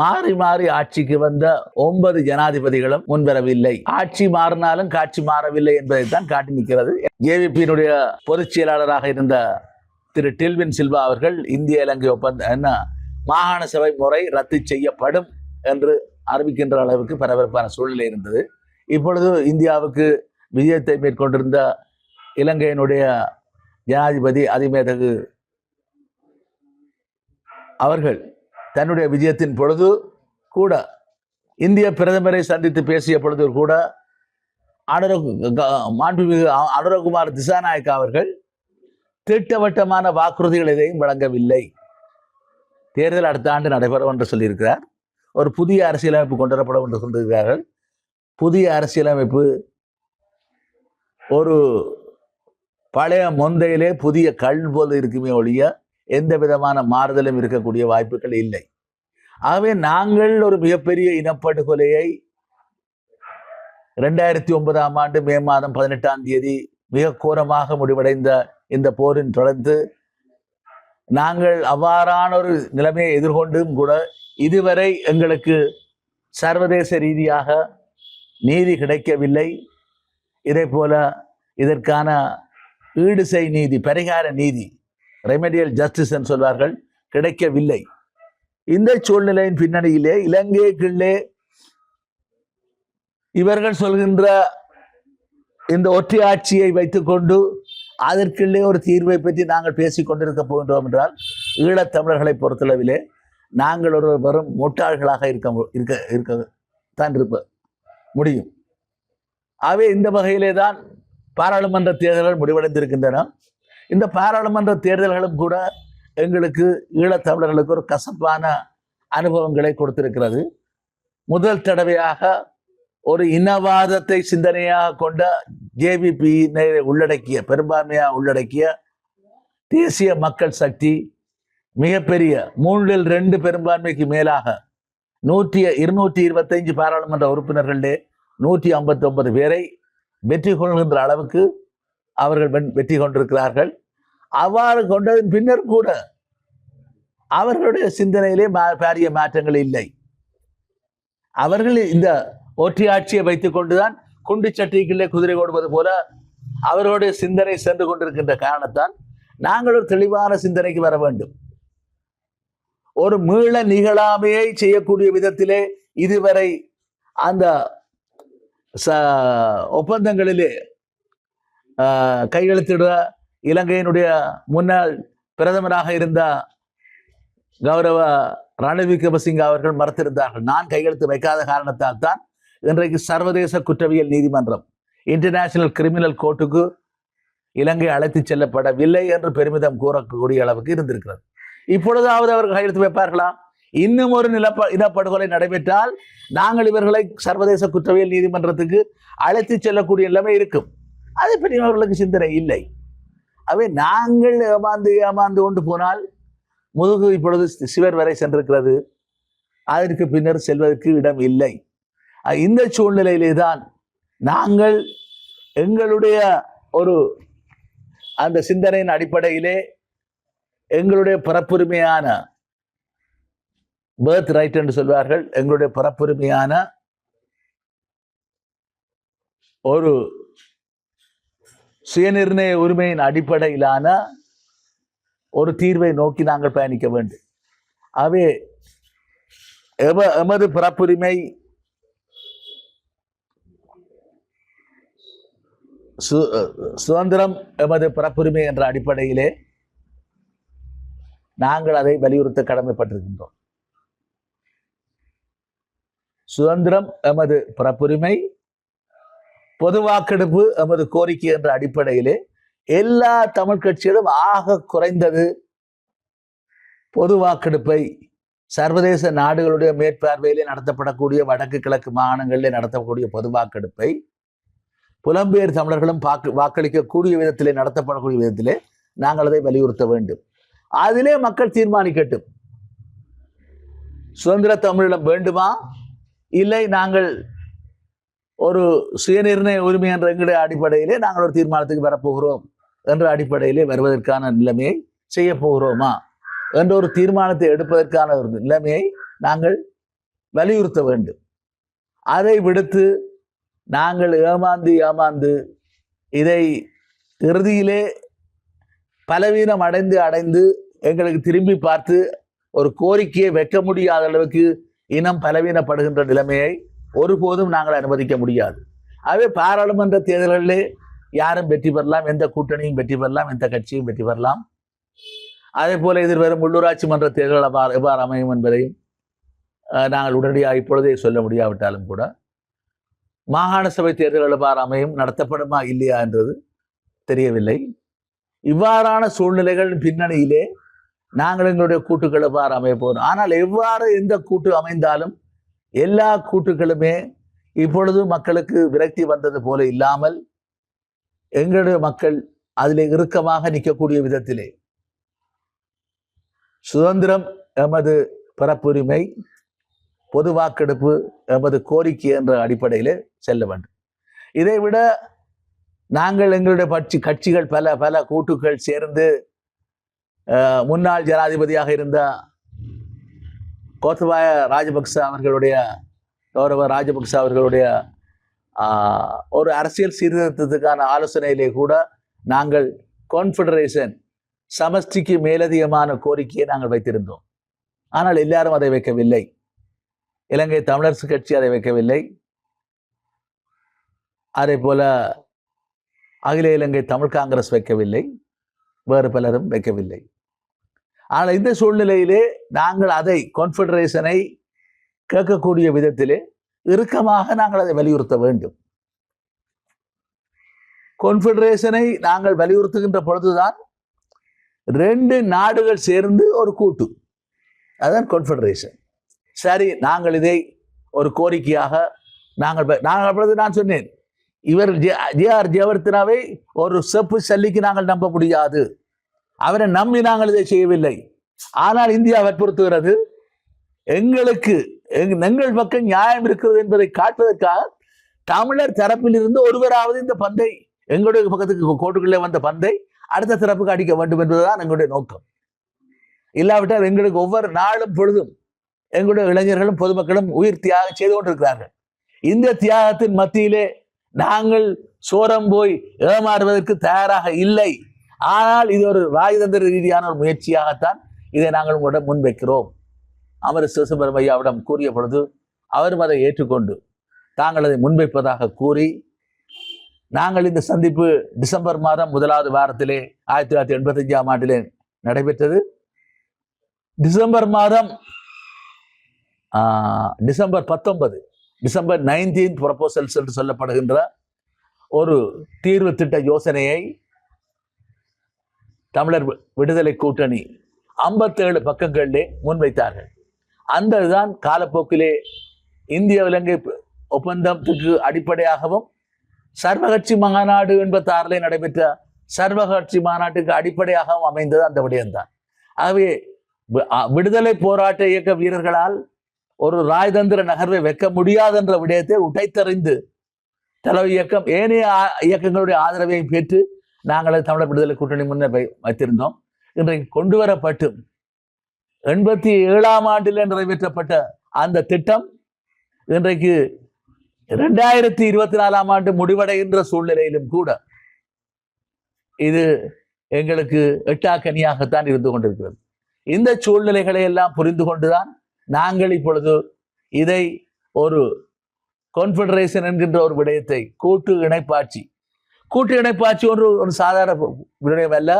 மாறி மாறி ஆட்சிக்கு வந்த ஒன்பது ஜனாதிபதிகளும் முன்வரவில்லை. ஆட்சி மாறினாலும் காட்சி மாறவில்லை என்பதைத்தான் காட்டி நிற்கிறது. ஏவிபியினுடைய பொதுச் செயலாளராக இருந்த திரு. டில்வின் சில்வா அவர்கள் இந்திய இலங்கை ஒப்பந்த என்ன மாகாண சபை முறை ரத்து செய்யப்படும் என்று அறிவிக்கின்ற அளவுக்கு பரபரப்பான சூழ்நிலை இருந்தது. இப்பொழுது இந்தியாவுக்கு விஜயத்தை மேற்கொண்டிருந்த இலங்கையினுடைய ஜனாதிபதி அதிமேதகு அவர்கள் தன்னுடைய விஜயத்தின் பொழுது கூட இந்திய பிரதமரை சந்தித்து பேசிய பொழுது கூட அனுரக் மாண்புமிகு அனுரகுமார் திசாநாயக்கா அவர்கள் திட்டவட்டமான வாக்குறுதிகள் எதையும் வழங்கவில்லை. தேர்தல் அடுத்த ஆண்டு நடைபெறும் என்று சொல்லியிருக்கிறார். ஒரு புதிய அரசியலமைப்பு கொண்டு வரப்படும் என்று சொல்லியிருக்கிறார்கள். புதிய அரசியலமைப்பு ஒரு பழைய மொந்தையிலே புதிய கல் போல் இருக்குமே ஒழிய எந்த விதமான மாறுதலும் இருக்கக்கூடிய வாய்ப்புகள் இல்லை. ஆகவே நாங்கள் ஒரு மிகப்பெரிய இனப்படுகொலையை ரெண்டாயிரத்தி ஒன்பதாம் ஆண்டு மே மாதம் பதினெட்டாம் தேதி மிக கோரமாக முடிவடைந்த இந்த போரின் தொடர்ந்து நாங்கள் அவ்வாறான ஒரு நிலைமையை எதிர்கொண்டும் கூட இதுவரை எங்களுக்கு சர்வதேச ரீதியாக நீதி கிடைக்கவில்லை. இதே போல இதற்கான ஈடுசை நீதி பரிகார நீதி ரெமெடியல் ஜஸ்டிஸ் என்று சொல்வார்கள் கிடைக்கவில்லை. இந்த சூழ்நிலையின் பின்னணியிலே இலங்கைக்குள்ளே இவர்கள் சொல்கின்ற இந்த ஒற்றையாட்சியை வைத்துக்கொண்டு அதற்குள்ளே ஒரு தீர்வை பற்றி நாங்கள் பேசிக் கொண்டிருக்க போகின்றோம் என்றால் ஈழத்தமிழர்களை பொறுத்தளவிலே நாங்கள் ஒரு வெறும் முட்டாள்களாக இருக்க மு- இருக்க இருக்க தான் இருப்ப முடியும். ஆகவே இந்த வகையிலே தான் பாராளுமன்ற தேர்தல்கள் முடிவடைந்திருக்கின்றன. இந்த பாராளுமன்ற தேர்தல்களும் கூட எங்களுக்கு ஈழத்தமிழர்களுக்கு ஒரு கசப்பான அனுபவங்களை கொடுத்திருக்கிறது. முதல் தடவையாக ஒரு இனவாதத்தை சிந்தனையாக கொண்ட ஜேவிபி உள்ளடக்கிய பெரும்பான்மையாக உள்ளடக்கிய தேசிய மக்கள் சக்தி மிகப்பெரிய மூன்றில் ரெண்டு பெரும்பான்மைக்கு மேலாக நூற்றி இருநூற்றி இருபத்தைஞ்சு பாராளுமன்ற உறுப்பினர்களே நூற்றி ஐம்பத்தி ஒன்பது பேரை வெற்றி கொள்கின்ற அளவுக்கு அவர்கள் வெற்றி கொண்டிருக்கிறார்கள். அவ்வாறு கொண்டதன் பின்னர் கூட அவர்களுடைய சிந்தனையிலே பாரிய மாற்றங்கள் இல்லை. அவர்கள் இந்த ஒற்றையாட்சியை வைத்துக் கொண்டுதான் குண்டு சட்டிக்குள்ளே குதிரை ஓடுவது போல அவர்களுடைய சிந்தனை சென்று கொண்டிருக்கின்ற காரணத்தான் நாங்கள் ஒரு தெளிவான சிந்தனைக்கு வர வேண்டும். ஒரு மீள நிகழாமையை செய்யக்கூடிய விதத்திலே இதுவரை அந்த ச ஒப்பந்தங்களிலே கையெழுத்திட இலங்கையினுடைய முன்னாள் பிரதமராக இருந்த கௌரவ ரணில் விக்ரமசிங்க அவர்கள் மறுத்திருந்தார்கள். நான் கையெழுத்து வைக்காத காரணத்தால் தான் இன்றைக்கு சர்வதேச குற்றவியல் நீதிமன்றம் இன்டர்நேஷனல் கிரிமினல் கோர்ட்டுக்கு இலங்கை அழைத்து செல்லப்படவில்லை என்று பெருமிதம் கூறக்கூடிய அளவுக்கு இருந்திருக்கிறது. இப்பொழுதாவது அவர்கள் கையெழுத்து வைப்பார்களா? இன்னும் ஒரு நிலப்ப இனப்படுகொலை நடைபெற்றால் நாங்கள் இவர்களை சர்வதேச குற்றவியல் நீதிமன்றத்துக்கு அழைத்து செல்லக்கூடிய நிலைமை இருக்கும். அதை பற்றி அவர்களுக்கு சிந்தனை இல்லை. அவை நாங்கள் ஏமாந்து ஏமாந்து கொண்டு போனால் முதுகு இப்பொழுது சிவர் வரை சென்றிருக்கிறது. அதற்கு பின்னர் செல்வதற்கு இடம் இல்லை. இந்த சூழ்நிலையிலே தான் நாங்கள் எங்களுடைய ஒரு அந்த சிந்தனையின் அடிப்படையிலே எங்களுடைய பிறப்புரிமையான பேர்த் ரைட் என்று சொல்வார்கள். எங்களுடைய பிறப்புரிமையான ஒரு சுயநிர்ணய உரிமையின் அடிப்படையிலான ஒரு தீர்வை நோக்கி நாங்கள் பயணிக்க வேண்டும். ஆகவே எம எமது பிறப்புரிமை சு- சுதந்திரம் எமது பிறப்புரிமை என்ற அடிப்படையிலே நாங்கள் அதை வலியுறுத்த கடமைப்பட்டிருக்கின்றோம். சுதந்திரம் எமது பிறப்புரிமை பொது வாக்கெடுப்பு எமது கோரிக்கை என்ற அடிப்படையிலே எல்லா தமிழ் கட்சிகளும் ஆக குறைந்தது பொது வாக்கெடுப்பை சர்வதேச நாடுகளுடைய மேற்பார்வையிலே நடத்தப்படக்கூடிய வடக்கு கிழக்கு மாகாணங்களிலே நடத்தக்கூடிய பொது வாக்கெடுப்பை புலம்பெயர் தமிழர்களும் பாக்கு வாக்களிக்கக்கூடிய விதத்திலே நடத்தப்படக்கூடிய விதத்திலே நாங்கள் அதை வலியுறுத்த வேண்டும். அதிலே மக்கள் தீர்மானிக்கட்டும். சுதந்திர தமிழிடம் வேண்டுமா? இல்லை நாங்கள் ஒரு சுயநிர்ணய உரிமை என்ற எங்களுடைய அடிப்படையிலே நாங்கள் ஒரு தீர்மானத்துக்கு வரப்போகிறோம் என்ற அடிப்படையிலே வருவதற்கான நிலைமையை செய்ய போகிறோமா என்ற ஒரு தீர்மானத்தை எடுப்பதற்கான ஒரு நிலைமையை நாங்கள் வலியுறுத்த வேண்டும். அதை விடுத்து நாங்கள் ஏமாந்து ஏமாந்து இதை இறுதியிலே பலவீனம் அடைந்து அடைந்து எங்களுக்கு திரும்பி பார்த்து ஒரு கோரிக்கையை வைக்க முடியாத அளவுக்கு இனம் பலவீனப்படுகின்ற நிலைமையை ஒருபோதும் நாங்கள் அனுமதிக்க முடியாது. ஆகவே பாராளுமன்ற தேர்தல்களிலே யாரும் வெற்றி பெறலாம் எந்த கூட்டணியும் வெற்றி பெறலாம் எந்த கட்சியும் வெற்றி பெறலாம். அதே போல எதிர்வரும் உள்ளூராட்சி மன்ற தேர்தல் எவ்வாறு எவ்வாறு அமையும் என்பதையும் நாங்கள் உடனடியாக இப்பொழுதே சொல்ல முடியாவிட்டாலும் கூட மாகாண சபை தேர்தல்கள் எவ்வாறு அமையும் நடத்தப்படுமா இல்லையா என்றது தெரியவில்லை. இவ்வாறான சூழ்நிலைகள் பின்னணியிலே நாங்கள் எங்களுடைய கூட்டுகள் எவ்வாறு அமைய போகிறோம்? ஆனால் எவ்வாறு எந்த கூட்டு அமைந்தாலும் எல்லா கூட்டுகளுமே இப்பொழுது மக்களுக்கு விரக்தி வந்தது போல இல்லாமல் எங்களுடைய மக்கள் அதிலே இறுக்கமாக நிற்கக்கூடிய விதத்திலே. சுதந்திரம் எமது பிறப்புரிமை பொது வாக்கெடுப்பு எமது கோரிக்கை என்ற அடிப்படையிலே செல்ல வேண்டும். இதை விட நாங்கள் எங்களுடைய கட்சி கட்சிகள் பல பல கூட்டுகள் சேர்ந்து அஹ், முன்னாள் ஜனாதிபதியாக இருந்த கோத்தபாய ராஜபக்ச அவர்களுடைய கௌரவ ராஜபக்ச அவர்களுடைய ஒரு அரசியல் சீர்திருத்தத்துக்கான ஆலோசனையிலே கூட நாங்கள் கான்ஃபெடரேஷன் சமஷ்டிக்கு மேலதிகமான கோரிக்கையை நாங்கள் வைத்திருந்தோம். ஆனால் எல்லாரும் அதை வைக்கவில்லை. இலங்கை தமிழரசு கட்சி அதை வைக்கவில்லை. அதே போல அகில இலங்கை தமிழ் காங்கிரஸ் வைக்கவில்லை. வேறு பலரும் வைக்கவில்லை. ஆனால் இந்த சூழ்நிலையிலே நாங்கள் அதை கான்ஃபெடரேஷனை கேட்கக்கூடிய விதத்திலே இறுக்கமாக நாங்கள் அதை வலியுறுத்த வேண்டும். கான்ஃபெடரேஷனை நாங்கள் வலியுறுத்துகின்ற பொழுதுதான் ரெண்டு நாடுகள் சேர்ந்து ஒரு கூட்டு. அதுதான் கான்ஃபெடரேஷன் சரி நாங்கள் இதை ஒரு கோரிக்கையாக நாங்கள் நாங்கள் அப்பொழுது நான் சொன்னேன் இவர் ஜே ஆர் ஜெயவர்த்தனாவை ஒரு செப்பு சல்லிக்கு நாங்கள் நம்ப முடியாது. அவரை நம்பி நாங்கள் இதை செய்யவில்லை. ஆனால் இந்தியா வற்புறுத்துகிறது. எங்களுக்கு எங்கள் பக்கம் நியாயம் இருக்கிறது என்பதை காட்டுவதற்காக தமிழர் தரப்பில் இருந்து ஒருவராவது இந்த பந்தை எங்களுடைய பக்கத்துக்கு கோட்டுக்குள்ளே வந்த பந்தை அடுத்த தரப்புக்கு அடிக்க வேண்டும் என்பதுதான் எங்களுடைய நோக்கம். இல்லாவிட்டால் எங்களுக்கு ஒவ்வொரு நாளும் பொழுதும் எங்களுடைய இளைஞர்களும் பொதுமக்களும் உயிர் தியாகம் செய்து கொண்டிருக்கிறார்கள். இந்த தியாகத்தின் மத்தியிலே நாங்கள் சோரம் போய் ஏமாறுவதற்கு தயாராக இல்லை. ஆனால் இது ஒரு ராஜதந்திர ரீதியான ஒரு முயற்சியாகத்தான் இதை நாங்கள் உங்களிடம் முன்வைக்கிறோம். அமர சிவசுந்தரம் ஐயாவிடம் கூறிய பொழுது அவரும் அதை ஏற்றுக்கொண்டு தாங்கள் அதை முன்வைப்பதாக கூறி நாங்கள் இந்த சந்திப்பு டிசம்பர் மாதம் முதலாவது வாரத்திலே ஆயிரத்தி தொள்ளாயிரத்தி எண்பத்தஞ்சாம் ஆண்டிலே நடைபெற்றது. டிசம்பர் மாதம் டிசம்பர் பத்தொன்பது டிசம்பர் நைன்டீன் ப்ரொபோசல்ஸ் என்று சொல்லப்படுகின்ற ஒரு தீர்வு திட்ட யோசனையை தமிழர் விடுதலை கூட்டணி ஐம்பத்தேழு பக்கங்களிலே முன்வைத்தார்கள். அந்த இதுதான் காலப்போக்கிலே இந்திய இலங்கை ஒப்பந்தத்துக்கு அடிப்படையாகவும் சர்வகட்சி மாநாடு எண்பத்தாறிலே நடைபெற்ற சர்வகட்சி மாநாட்டுக்கு அடிப்படையாகவும் அமைந்தது அந்த விடயம்தான். ஆகவே விடுதலை போராட்ட இயக்க வீரர்களால் ஒரு ராஜதந்திர நகர்வை வைக்க முடியாதென்ற விடயத்தை உடைத்தறிந்து தலைவர் இயக்கம் ஏனைய இயக்கங்களுடைய ஆதரவையும் பெற்று நாங்கள் தமிழர் விடுதலை கூட்டணி முன்னே வைத்திருந்தோம். இன்றைக்கு கொண்டு வரப்பட்டு எண்பத்தி ஏழாம் ஆண்டில் நிறைவேற்றப்பட்ட அந்த திட்டம் இன்றைக்கு இரண்டாயிரத்தி இருபத்தி நாலாம் ஆண்டு முடிவடைகின்ற சூழ்நிலையிலும் கூட இது எங்களுக்கு எட்டாக்கனியாகத்தான் இருந்து கொண்டிருக்கிறது. இந்த சூழ்நிலைகளை எல்லாம் புரிந்து கொண்டுதான் நாங்கள் இப்பொழுது இதை ஒரு கான்ஃபெடரேஷன் என்கின்ற ஒரு விடயத்தை கூட்டு இணைப்பாட்சி கூட்டு இணைப்பாட்சி ஒன்று ஒரு சாதாரண விடயம் அல்ல.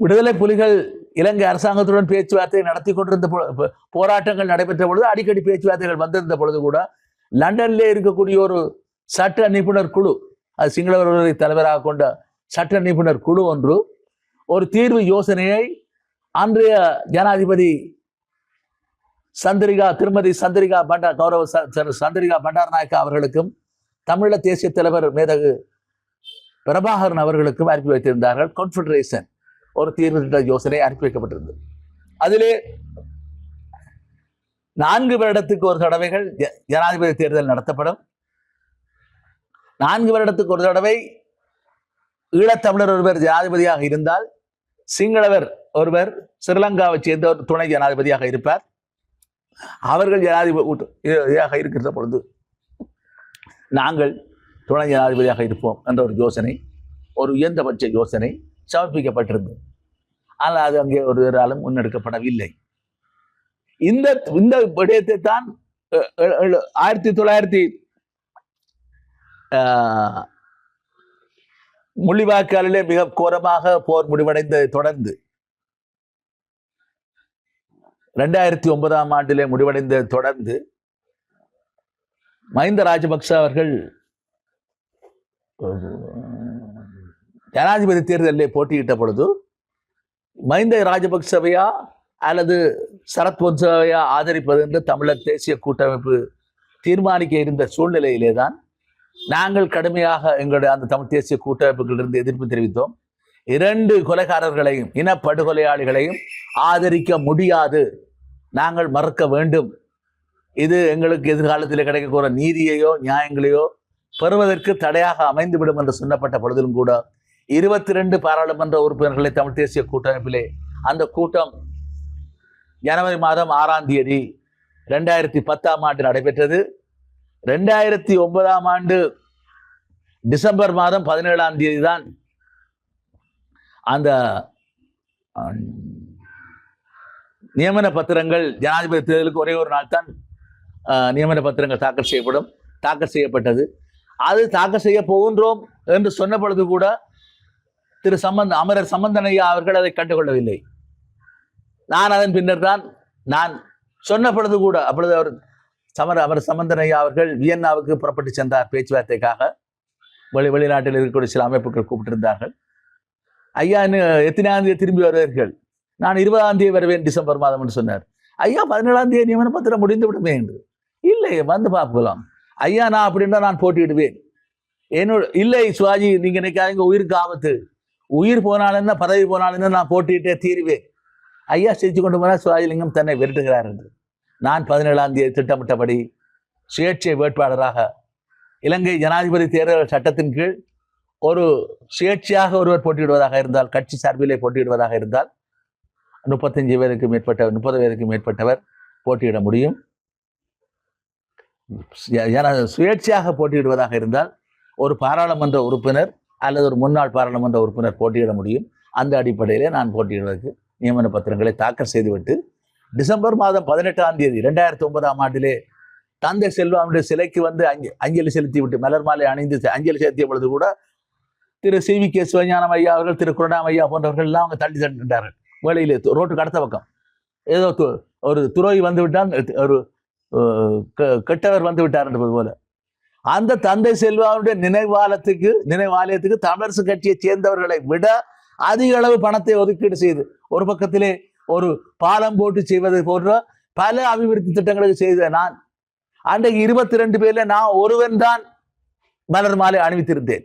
விடுதலை புலிகள் இலங்கை அரசாங்கத்துடன் பேச்சுவார்த்தை நடத்தி கொண்டிருந்த போராட்டங்கள் நடைபெற்ற பொழுது அடிக்கடி பேச்சுவார்த்தைகள் வந்திருந்த பொழுது கூட லண்டன்ல இருக்கக்கூடிய ஒரு சட்ட நிபுணர் குழு அது சிங்களவர்களை தலைவராக கொண்ட சட்ட நிபுணர் குழு ஒன்று ஒரு தீர்வு யோசனையை அன்றைய ஜனாதிபதி சந்திரிகா திருமதி சந்திரிகா பண்டா கௌரவ ச- சந்திரிகா பண்டார் நாயக்கா அவர்களுக்கும் தமிழ தேசிய தலைவர் மேதகு பிரபாகரன் அவர்களுக்கும் அனுப்பி வைத்திருந்தார்கள். கான்ஃபெடரேஷன் ஒரு தீர்வு திட்ட யோசனை அனுப்பி வைக்கப்பட்டிருந்தது. அதிலே நான்கு வருடத்துக்கு ஒரு தடவைகள் ஜனாதிபதி தேர்தல் நடத்தப்படும். நான்கு வருடத்துக்கு ஒரு தடவை ஈழத்தமிழர் ஒருவர் ஜனாதிபதியாக இருந்தால் சிங்களவர் ஒருவர் ஸ்ரீலங்காவை சேர்ந்த ஒரு துணை ஜனாதிபதியாக இருப்பார். அவர்கள் ஜனாதிபதியாக இருக்கிற பொழுது நாங்கள் துணை ஜனாதிபதியாக இருப்போம் என்ற ஒரு யோசனை ஒரு உயர்ந்தபட்ச யோசனை சமர்ப்பிக்கப்பட்டிருந்தது. ஆனால் அது அங்கே ஒரு ஒருவராலும் முன்னெடுக்கப்படவில்லை. இந்த இந்த விடயத்தை தான் ஆயிரத்தி தொள்ளாயிரத்தி ஆஹ், முள்ளிவாய்க்காலிலே மிக கோரமாக போர் முடிவடைந்ததை தொடர்ந்து ரெண்டாயிரத்தி ஒன்பதாம் ஆண்டிலே முடிவடைந்ததை தொடர்ந்து மஹிந்த ராஜபக்ச அவர்கள் ஜனாதிபதி தேர்தலில் போட்டியிட்ட பொழுது மஹிந்த ராஜபக்சவையா அல்லது சரத் பொன்சவையா ஆதரிப்பது என்று தமிழர் தேசிய கூட்டமைப்பு தீர்மானிக்க இருந்த சூழ்நிலையிலே தான் நாங்கள் கடுமையாக எங்களுடைய அந்த தமிழ் தேசிய கூட்டமைப்புகளிலிருந்து எதிர்ப்பு தெரிவித்தோம். இரண்டு கொலைகாரர்களையும் இனப்படுகொலையாளிகளையும் ஆதரிக்க முடியாது. நாங்கள் மறுக்க வேண்டும். இது எங்களுக்கு எதிர்காலத்தில் கிடைக்கக்கூடிய நீதியையோ நியாயங்களையோ பெறுவதற்கு தடையாக அமைந்துவிடும் என்று சொன்னப்பட்ட பொழுதிலும் கூட இருபத்தி ரெண்டு பாராளுமன்ற உறுப்பினர்களை தமிழ் தேசிய கூட்டமைப்பிலே அந்த கூட்டம் ஜனவரி மாதம் ஆறாம் தேதி ரெண்டாயிரத்தி பத்தாம் ஆண்டு நடைபெற்றது. ரெண்டாயிரத்தி ஒன்பதாம் ஆண்டு டிசம்பர் மாதம் பதினேழாம் தேதி தான் அந்த நியமன பத்திரங்கள் ஜனாதிபதி தேர்தலுக்கு ஒரே ஒரு நாள் தான் நியமன பத்திரங்கள் தாக்கல் செய்யப்படும். தாக்கல் செய்யப்பட்டது. அது தாக்கல் செய்ய போகின்றோம் என்று சொன்ன பொழுது கூட திரு சம்பந்த அமரர் சம்பந்தனையா அவர்கள் அதை கண்டுகொள்ளவில்லை. நான் அதன் பின்னர் தான் நான் சொன்ன பொழுது கூட அப்பொழுது அவர் சமர அவர் சம்பந்தனையா அவர்கள் வியன்னாவுக்கு புறப்பட்டு சென்றார் பேச்சுவார்த்தைக்காக. வெளி வெளிநாட்டில் இருக்கக்கூடிய சில அமைப்புகள் கூப்பிட்டிருந்தார்கள். ஐயா இன்னும் எத்தனாம் தேதி திரும்பி வருவீர்கள்? நான் இருபதாம் தேதி வருவேன் டிசம்பர் மாதம் என்று சொன்னார். ஐயா பதினேழாம் தேதி நியமன பத்திரம் முடிந்து விடுமே என்று. வந்து பார்க்கலாம் ஐயா நான் அப்படின்னா நான் போட்டியிடுவேன். என்னோட இல்லை சுவாஜி நீங்கள் நினைக்காதீங்க உயிருக்கு ஆபத்து. உயிர் போனாலும் என்ன பதவி போனாலும் என்ன நான் போட்டியிட்டே தீருவேன். ஐயா சிரிச்சு கொண்டு போனால் சுவாஜிலிங்கம் தன்னை விரட்டுகிறார் என்று. நான் பதினேழாம் தேதி திட்டமிட்டபடி சுயேட்சை வேட்பாளராக இலங்கை ஜனாதிபதி தேர்தல் சட்டத்தின் கீழ் ஒரு சுயேட்சையாக ஒருவர் போட்டியிடுவதாக இருந்தால் கட்சி சார்பிலே போட்டியிடுவதாக இருந்தால் முப்பத்தஞ்சு பேருக்கு மேற்பட்ட முப்பது பேருக்கு மேற்பட்டவர் போட்டியிட முடியும். ஜ- சுயேட்சையாக போட்டியிடுவதாக இருந்தால் ஒரு பாராளுமன்ற உறுப்பினர் அல்லது ஒரு முன்னாள் பாராளுமன்ற உறுப்பினர் போட்டியிட முடியும். அந்த அடிப்படையிலே நான் போட்டியிடுவதற்கு நியமன பத்திரங்களை தாக்கல் செய்துவிட்டு டிசம்பர் மாதம் பதினெட்டாம் தேதி ரெண்டாயிரத்தி ஒன்பதாம் ஆண்டிலே தந்தை செல்வாவுடைய சிலைக்கு வந்து அஞ்சு அஞ்சலி செலுத்தி விட்டு மலர் மாலை அணிந்து அஞ்சலி செலுத்திய பொழுது கூட திரு சி. வி. கே. சிவஞானம் ஐயா அவர்கள் திரு குருணாம் ஐயா போன்றவர்கள் எல்லாம் அவங்க தள்ளி தண்டிட்டார்கள் வேலையிலே து- ரோட்டுக்கு அடுத்த பக்கம். ஏதோ ஒரு துறை வந்து விட்டால் ஒரு கெட்டவர் வந்து விட்டார் என்பது போல. அந்த தந்தை செல்வாவுடைய நினைவாலயத்துக்கு நினைவாலயத்துக்கு தமிழரசு கட்சியை சேர்ந்தவர்களை விட அதிக அளவு பணத்தை ஒதுக்கீடு செய்து ஒரு பக்கத்திலே ஒரு பாலம் போட்டு செய்வது போன்ற பல அபிவிருத்தி திட்டங்களுக்கு செய்த நான் அன்றைக்கு இருபத்தி ரெண்டு பேர்ல நான் ஒருவன் தான் மலர் மாலை அணிவித்திருந்தேன்.